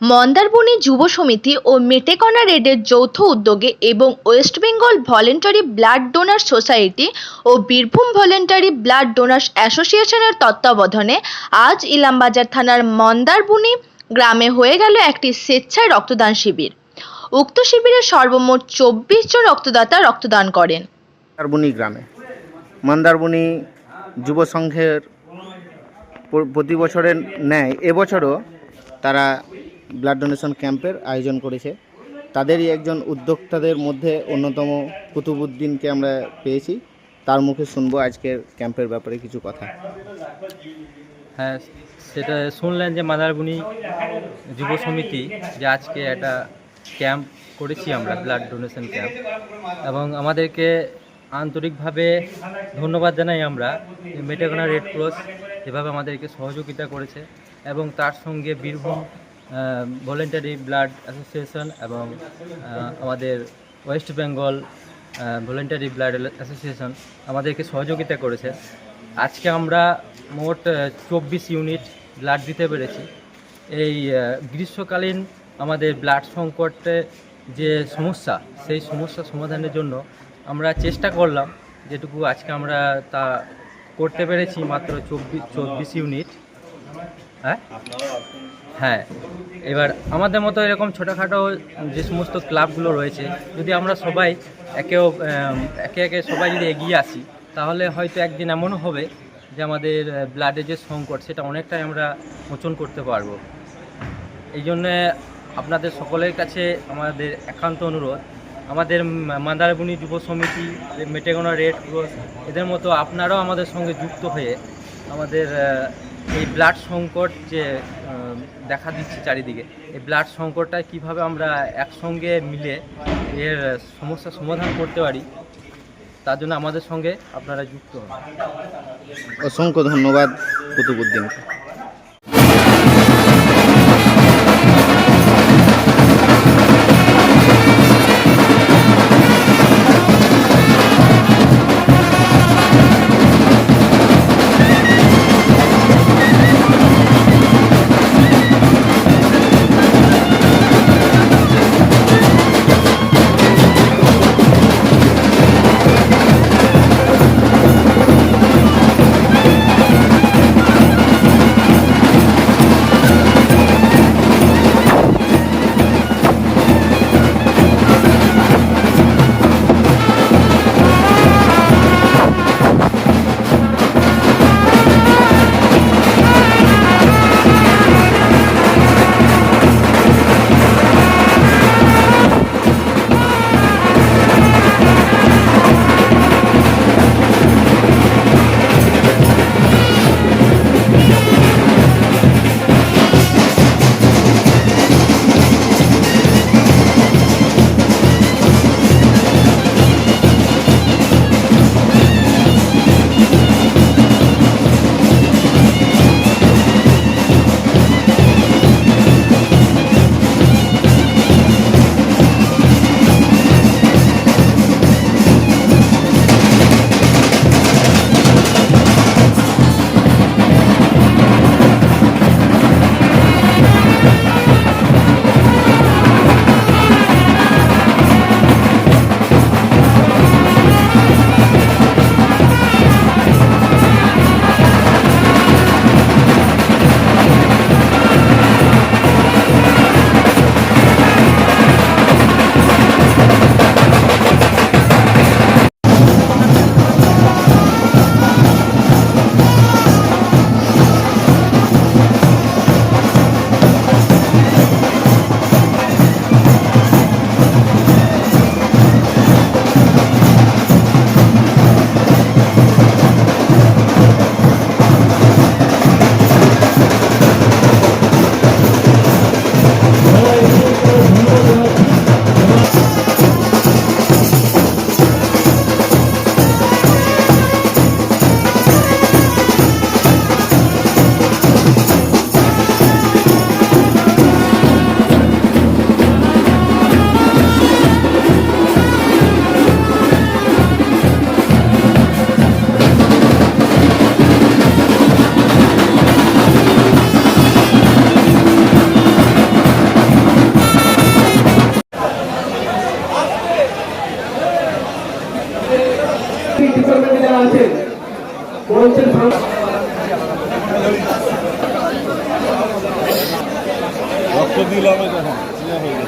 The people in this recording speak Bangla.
মন্দারমণি যুব সমিতি ও মেটেকনা রেডের যৌথ উদ্যোগে এবং West Bengal voluntary blood donor society ও বীরভূম ভলেন্টারি ব্লাড ডোনার্স অ্যাসোসিয়েশনের তত্ত্বাবধানে আজ ইলামবাজার থানার মন্দারবুনি গ্রামে হয়ে গেল একটি স্বেচ্ছায় রক্তদান শিবির। উক্ত শিবিরে সর্বমোট চব্বিশ জন রক্তদাতা রক্তদান করেন। মন্দারবনি গ্রামে। মন্দারবনি যুব সংঘের প্রতি বছরের ন্যায় এবছরও তারা ব্লাড ডোনেশন ক্যাম্পের আয়োজন করেছে। তাদেরই একজন উদ্যোক্তাদের মধ্যে অন্যতম কুতুবুদ্দিনকে আমরা পেয়েছি। তার মুখে শুনব আজকের ক্যাম্পের ব্যাপারে কিছু কথা। হ্যাঁ সেটা শুনলেন যে মাদারবুনি যুব সমিতি যে আজকে একটা ক্যাম্প করেছি আমরা, ব্লাড ডোনেশন ক্যাম্প। এবং আমাদেরকে আন্তরিকভাবে ধন্যবাদ জানাই আমরা মেটেগোনা রেড ক্রস যেভাবে আমাদেরকে সহযোগিতা করেছে এবং তার সঙ্গে বীরভূম ভলেন্টারি ব্লাড অ্যাসোসিয়েশন এবং আমাদের West Bengal voluntary blood association আমাদেরকে সহযোগিতা করেছে। আজকে আমরা মোট চব্বিশ ইউনিট ব্লাড দিতে পেরেছি। এই গ্রীষ্মকালীন আমাদের ব্লাড সংকটে যে সমস্যা সেই সমস্যা সমাধানের জন্য আমরা চেষ্টা করলাম। যেটুকু আজকে আমরা তা করতে পেরেছি মাত্র চব্বিশ চব্বিশ ইউনিট হ্যাঁ? হ্যাঁ। এবার আমাদের মতো এরকম ছোটোখাটো যে সমস্ত ক্লাবগুলো রয়েছে, যদি আমরা সবাই একে একে একে সবাই যদি এগিয়ে আসি, তাহলে হয়তো একদিন এমনও হবে যে আমাদের ব্লাডের যে সংকট, সেটা অনেকটাই আমরা মোচন করতে পারব। এই জন্যে আপনাদের সকলের কাছে আমাদের একান্ত অনুরোধ। আমাদের মান্দারবুনি যুব সমিতি, মেটেগোনা রেড ক্রস, এদের মতো আপনারাও আমাদের সঙ্গে যুক্ত হয়ে আমাদের এই ব্লাড সংকট যে দেখা দিচ্ছে চারিদিকে, এই ব্লাড সংকটটা কীভাবে আমরা একসঙ্গে মিলে এর সমস্যা সমাধান করতে পারি, তার জন্য আমাদের সঙ্গে আপনারা যুক্ত হন। অসংখ্য ধন্যবাদ কুতুবুদ্দিনকে तो दिलावे तो हाँ।